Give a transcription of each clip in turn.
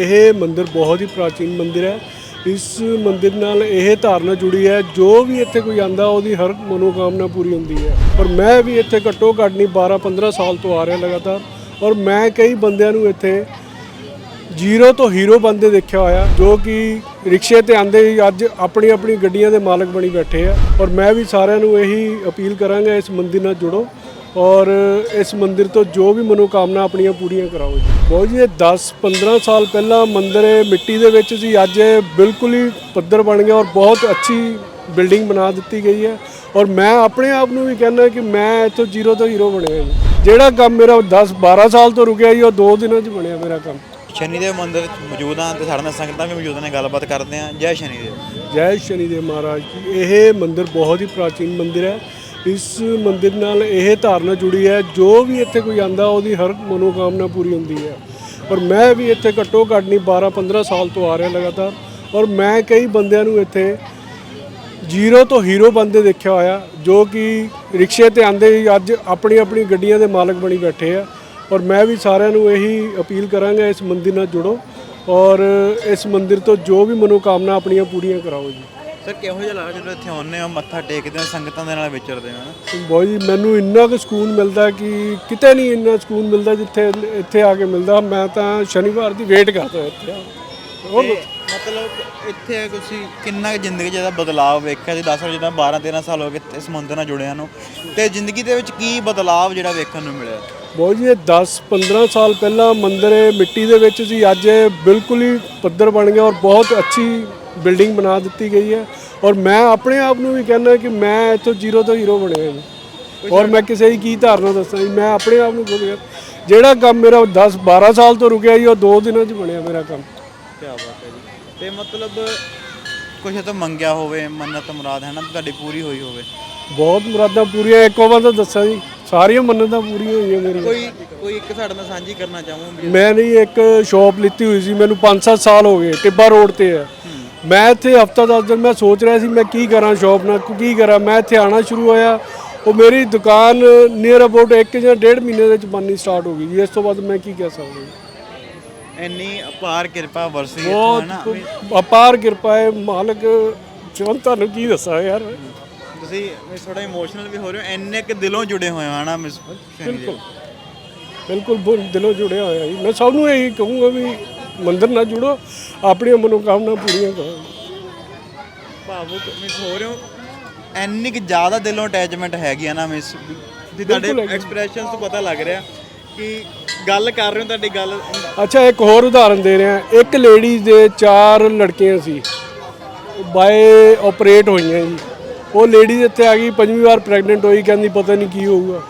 ਇਹ ਮੰਦਿਰ ਬਹੁਤ ਹੀ ਪ੍ਰਾਚੀਨ ਮੰਦਿਰ ਹੈ। ਇਸ ਮੰਦਿਰ ਨਾਲ ਇਹ ਧਾਰਨਾ ਜੁੜੀ ਹੈ, ਜੋ ਵੀ ਇੱਥੇ ਕੋਈ ਆਂਦਾ ਉਹਦੀ ਹਰ ਮਨੋਕਾਮਨਾ ਪੂਰੀ ਹੁੰਦੀ ਹੈ। ਪਰ ਮੈਂ ਵੀ ਇੱਥੇ ਘੱਟੋ ਘੱਟ ਨਹੀਂ 12 15 ਸਾਲ ਤੋਂ ਆ ਰਿਹਾ ਲਗਾਤਾਰ। ਔਰ ਮੈਂ ਕਈ ਬੰਦਿਆਂ ਨੂੰ ਇੱਥੇ ਜ਼ੀਰੋ ਤੋਂ ਹੀਰੋ ਬੰਦੇ ਦੇਖਿਆ ਹੋਇਆ, ਜੋ ਕਿ ਰਿਕਸ਼ੇ ਤੇ ਆਂਦੇ ਹੀ ਅੱਜ ਆਪਣੀ ਆਪਣੀ ਗੱਡੀਆਂ ਦੇ ਮਾਲਕ ਬਣੀ ਬੈਠੇ ਆ। ਔਰ ਮੈਂ ਵੀ ਸਾਰਿਆਂ ਨੂੰ ਇਹੀ ਅਪੀਲ ਕਰਾਂਗਾ, ਇਸ ਮੰਦਿਰ ਨਾਲ ਜੁੜੋ। ਔਰ ਇਸ ਮੰਦਿਰ ਤੋਂ ਜੋ ਵੀ ਮਨੋਕਾਮਨਾ ਆਪਣੀਆਂ ਪੂਰੀਆਂ ਕਰਾਓ ਜੀ। ਬਹੁਤ ਜੀ ਇਹ 10 15 ਸਾਲ ਪਹਿਲਾਂ ਮੰਦਿਰ ਇਹ ਮਿੱਟੀ ਦੇ ਵਿੱਚ ਸੀ ਅੱਜ ਇਹ ਬਿਲਕੁਲ ਹੀ ਪੱਧਰ ਬਣ ਗਿਆ ਔਰ ਬਹੁਤ ਅੱਛੀ ਬਿਲਡਿੰਗ ਬਣਾ ਦਿੱਤੀ ਗਈ ਹੈ। ਔਰ ਮੈਂ ਆਪਣੇ ਆਪ ਨੂੰ ਵੀ ਕਹਿੰਦਾ ਕਿ ਮੈਂ ਇੱਥੋਂ ਜ਼ੀਰੋ ਤੋਂ ਹੀਰੋ ਬਣਿਆ ਜੀ। ਜਿਹੜਾ ਕੰਮ ਮੇਰਾ 10 12 ਸਾਲ ਤੋਂ ਰੁਕਿਆ ਜੀ ਉਹ 2 ਦਿਨਾਂ 'ਚ ਬਣਿਆ ਮੇਰਾ ਕੰਮ। ਸ਼ਨੀਦੇਵ ਮੰਦਿਰ ਵਿੱਚ ਮੌਜੂਦ ਹਾਂ ਤੇ ਸਾਡੇ ਨਾਲ ਸੰਗਤਾਂ ਵੀ ਮੌਜੂਦ ਨੇ ਗੱਲਬਾਤ ਕਰਦੇ ਹਾਂ। ਜੈ ਸ਼ਨੀਦੇਵ। ਜੈ ਸ਼ਨੀਦੇਵ ਮਹਾਰਾਜ ਜੀ ਇਹ ਮੰਦਿਰ ਬਹੁਤ ਹੀ ਪ੍ਰਾਚੀਨ ਮੰਦਿਰ ਹੈ। ਇਸ ਮੰਦਿਰ ਨਾਲ ਇਹ ਧਾਰਨਾ ਜੁੜੀ ਹੈ, ਜੋ ਵੀ ਇੱਥੇ ਕੋਈ ਆਂਦਾ ਉਹਦੀ ਹਰ ਮਨੋਕਾਮਨਾ ਪੂਰੀ ਹੁੰਦੀ ਹੈ। ਔਰ ਮੈਂ ਵੀ ਇੱਥੇ ਘੱਟੋ ਘੱਟ ਨਹੀਂ 12 15 ਸਾਲ ਤੋਂ ਆ ਰਿਹਾ ਲਗਾਤਾਰ, ਔਰ ਮੈਂ ਕਈ ਬੰਦਿਆਂ ਨੂੰ ਇੱਥੇ ਜ਼ੀਰੋ ਤੋਂ ਹੀਰੋ ਬੰਦੇ ਦੇਖਿਆ ਹੋਇਆ, ਜੋ ਕਿ ਰਿਕਸ਼ੇ ਤੇ ਆਂਦੇ ਹੀ ਅੱਜ ਆਪਣੀ ਆਪਣੀ ਗੱਡੀਆਂ ਦੇ ਮਾਲਕ ਬਣੀ ਬੈਠੇ ਆ। ਔਰ ਮੈਂ ਵੀ ਸਾਰਿਆਂ ਨੂੰ ਇਹੀ ਅਪੀਲ ਕਰਾਂਗਾ, ਇਸ ਮੰਦਿਰ ਨਾਲ ਜੁੜੋ, ਔਰ ਇਸ ਮੰਦਿਰ ਤੋਂ ਜੋ ਵੀ ਮਨੋਕਾਮਨਾ ਆਪਣੀਆਂ ਪੂਰੀਆਂ ਕਰਾਓ ਜੀ। ਸਰ ਕਿਹੋ ਜਿਹਾ ਲੱਗਦਾ ਜਦੋਂ ਇੱਥੇ ਆਉਂਦੇ ਹੋ ਮੱਥਾ ਟੇਕਦੇ ਹੋ ਸੰਗਤਾਂ ਦੇ ਨਾਲ ਵਿਚਰਦੇ ਹੋ? ਬਹੁਤ ਜੀ ਮੈਨੂੰ ਇੰਨਾ ਕੁ ਸਕੂਨ ਮਿਲਦਾ ਕਿ ਕਿਤੇ ਨਹੀਂ ਇੰਨਾ ਸਕੂਨ ਮਿਲਦਾ ਜਿੱਥੇ ਇੱਥੇ ਆ ਕੇ ਮਿਲਦਾ। ਮੈਂ ਤਾਂ ਸ਼ਨੀਵਾਰ ਦੀ ਵੇਟ ਕਰਦਾ ਇੱਥੇ। ਉਹ ਮਤਲਬ ਇੱਥੇ ਤੁਸੀਂ ਕਿੰਨਾ ਜ਼ਿੰਦਗੀ 'ਚ ਇਹਦਾ ਬਦਲਾਅ ਵੇਖਿਆ ਜੀ ਦੱਸ ਰਹੇ ਜਿੱਦਾਂ 12 13 ਸਾਲ ਹੋ ਗਏ ਇਸ ਮੰਦਿਰ ਨਾਲ ਜੁੜਿਆਂ ਨੂੰ। ਤੇ ਜ਼ਿੰਦਗੀ ਦੇ ਵਿੱਚ ਕੀ ਬਦਲਾਅ ਜਿਹੜਾ ਵੇਖਣ ਨੂੰ ਮਿਲਿਆ? ਬਹੁਤ ਜੀ ਇਹ 10 15 ਸਾਲ ਪਹਿਲਾਂ ਮੰਦਿਰ ਮਿੱਟੀ ਦੇ ਵਿੱਚ ਸੀ। ਅੱਜ ਇਹ ਬਿਲਕੁਲ ਹੀ ਪੱਧਰ ਬਣ ਗਿਆ ਔਰ ਬਹੁਤ ਅੱਛੀ ਬਿਲਡਿੰਗ ਬਣਾ ਦਿੱਤੀ ਗਈ ਹੈ ਔਰ ਮੈਂ ਆਪਣੇ ਆਪ ਨੂੰ ਵੀ ਕਹਿੰਦਾ ਕਿ ਮੈਂ ਇੱਥੋਂ ਜ਼ੀਰੋ ਤੋਂ ਹੀਰੋ ਬਣਿਆ ਜੀ ਔਰ ਮੈਂ ਕਿਸੇ ਦੀ ਕੀ ਧਾਰਨਾ ਦੱਸਾਂ ਜੀ ਮੈਂ ਆਪਣੇ ਆਪ ਨੂੰ ਖੁਦ ਜਿਹੜਾ ਕੰਮ ਮੇਰਾ 10 12 ਸਾਲ ਤੋਂ ਰੁਕਿਆ ਜੀ ਉਹ 2 ਦਿਨਾਂ 'ਚ ਬਣਿਆ ਮੇਰਾ ਕੰਮ। ਕੀ ਬਾਤ ਹੈ ਜੀ। ਤੇ ਮਤਲਬ ਕੁਛ ਤਾਂ ਮੰਗਿਆ ਹੋਵੇ ਮੰਨਤ ਮੁਰਾਦ ਹੈ ਨਾ ਤੁਹਾਡੀ ਪੂਰੀ ਹੋਈ ਹੋਵੇ। ਬਹੁਤ ਮੁਰਾਦਾਂ ਪੂਰੀਆਂ ਇੱਕੋ ਵਾਰ ਤਾਂ ਦੱਸਾਂ ਜੀ ਸਾਰੀਆਂ ਮੰਨਤਾਂ ਪੂਰੀਆਂ ਹੋਈਆਂ ਮੇਰੀਆਂ। ਕੋਈ ਕੋਈ ਇੱਕ ਸਾਡੇ ਨਾਲ ਸਾਂਝੀ ਕਰਨਾ ਚਾਹੂੰ? ਮੈਂ ਨਹੀਂ ਇੱਕ ਸ਼ਾਪ ਲਿੱਤੀ ਹੋਈ ਸੀ ਮੈਨੂੰ 5-7 ਸਾਲ ਹੋ ਗਏ ਟਿੱਬਾ ਰੋਡ ਤੇ ਹੈ। ਮੈਂ ਇੱਥੇ ਹਫਤਾ 10 ਦਿਨ ਮੈਂ ਸੋਚ ਰਿਹਾ ਸੀ ਮੈਂ ਕੀ ਕਰਾਂ ਸ਼ਾਪ ਨਾਲ ਕੀ ਕਰਾਂ? ਮੈਂ ਇੱਥੇ ਆਣਾ ਸ਼ੁਰੂ ਹੋਇਆ। ਉਹ ਮੇਰੀ ਦੁਕਾਨ ਨੀਅਰ ਅਬਾਊਟ 1 ਜਾਂ 1.5 ਮਹੀਨੇ ਦੇ ਵਿੱਚ ਬਣਨੀ ਸਟਾਰਟ ਹੋ ਗਈ ਜੀ। ਇਸ ਤੋਂ ਬਾਅਦ ਮੈਂ ਕੀ ਕਹਿ ਸਕਦਾ ਇੰਨੀ ਅਪਾਰ ਕਿਰਪਾ ਵਰਸੀ ਹੈ ਨਾ ਬਹੁਤ ਅਪਾਰ ਕਿਰਪਾ ਹੈ ਮਾਲਕ ਚੋਂ ਤੁਹਾਨੂੰ ਕੀ ਦੱਸਾਂ ਯਾਰ? ਤੁਸੀਂ ਥੋੜਾ ਇਮੋਸ਼ਨਲ ਵੀ ਹੋ ਰਹੇ ਹੋ ਇੰਨੇ ਕਿ ਦਿਲੋਂ ਜੁੜੇ ਹੋਏ ਹੋ ਮਿਸ ਬਿਲਕੁਲ। ਬਿਲਕੁਲ ਦਿਲੋਂ ਜੁੜਿਆ ਹੋਇਆ ਜੀ। ਮੈਂ ਸਭ ਨੂੰ ਇਹੀ ਕਹੂੰਗਾ ਵੀ ਮੰਦਿਰ ਨਾਲ ਜੁੜੋ ਆਪਣੀਆਂ ਮਨੋਕਾਮਨਾ ਪੂਰੀਆਂ ਕਰੋ। ਭਾਵੁਕ ਮਿਸ ਹੋ ਰਹੇ ਹੋ। ਇੰਨੀ ਕਿ ਜ਼ਿਆਦਾ ਦਿਲੋਂ ਅਟੈਚਮੈਂਟ ਹੈਗੀ ਆ ਨਾ ਮਿਸ ਦੀ ਤੁਹਾਡੇ ਬਿਲਕੁਲ ਹੈਗੀ। ਐਕਸਪ੍ਰੈਸ਼ਨਸ ਤੋਂ ਪਤਾ ਲੱਗ ਰਿਹਾ ਕਿ ਗੱਲ ਕਰ ਰਹੇ ਹੋ ਤੁਹਾਡੀ ਗੱਲ ਅੱਛਾ ਇੱਕ ਹੋਰ ਉਦਾਹਰਨ ਦੇ ਰਿਹਾ। ਇੱਕ ਲੇਡੀ ਦੇ ਚਾਰ ਲੜਕੀਆਂ ਸੀ। ਬਾਏ ਆਪਰੇਟ ਹੋਈਆਂ ਜੀ। ਉਹ ਲੇਡੀ ਇੱਥੇ ਆ ਗਈ ਪੰਜਵੀਂ ਵਾਰ ਪ੍ਰੈਗਨੈਂਟ ਹੋਈ ਕਹਿੰਦੀ ਪਤਾ ਨਹੀਂ ਕੀ ਹੋਊਗਾ।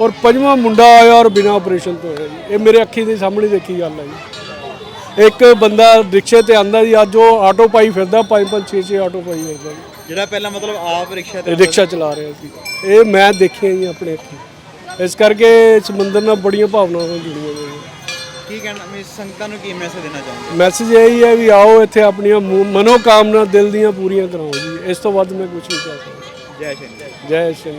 ਔਰ ਪੰਜਵਾਂ ਮੁੰਡਾ ਆਇਆ ਔਰ ਬਿਨਾਂ ਆਪਰੇਸ਼ਨ ਤੋਂ ਹੋਇਆ ਜੀ। ਇਹ ਮੇਰੇ ਅੱਖੀ ਦੇ ਸਾਹਮਣੇ ਦੇਖੀ ਗੱਲ ਹੈ ਜੀ। ਇੱਕ ਬੰਦਾ ਰਿਕਸ਼ੇ ਤੇ ਆਂਦਾ ਜੀ ਅੱਜ ਉਹ ਆਟੋ ਪਾਈ ਫਿਰਦਾ ਪੰਜ ਪੰਜ ਛੇ ਛੇ ਆਟੋ ਪਾਈ ਫਿਰਦਾ ਜੀ। ਜਿਹੜਾ ਪਹਿਲਾਂ ਮਤਲਬ ਆਪ ਰਿਕਸ਼ਾ ਤੇ ਰਿਕਸ਼ਾ ਚਲਾ ਰਿਹਾ ਸੀ। ਇਹ ਮੈਂ ਦੇਖਿਆ ਜੀ ਆਪਣੇ ਅੱਖੀ ਇਸ ਕਰਕੇ ਇਸ ਮੰਦਿਰ ਨਾਲ ਬੜੀਆਂ ਭਾਵਨਾਵਾਂ ਜੁੜੀਆਂ ਹੋਈਆਂ ਨੇ। ਕੀ ਕਹਿਣਾ ਮਿਸ ਸੰਗਤਾਂ ਨੂੰ ਕੀ ਮੈਸੇਜ ਦੇਣਾ ਚਾਹੁੰਦੇ? ਮੈਸੇਜ ਇਹ ਹੀ ਹੈ ਵੀ ਆਓ ਇੱਥੇ ਆਪਣੀਆਂ ਮੂ- ਮਨੋਕਾਮਨਾ ਦਿਲ ਦੀਆਂ ਪੂਰੀਆਂ ਕਰਾਓ ਜੀ। ਇਸ ਤੋਂ ਵੱਧ ਮੈਂ ਕੁਝ ਨਹੀਂ ਕਹਿ ਸਕਦਾ। ਜੈ ਸ਼੍ਰੀ ਜੈ ਸ਼੍ਰੀ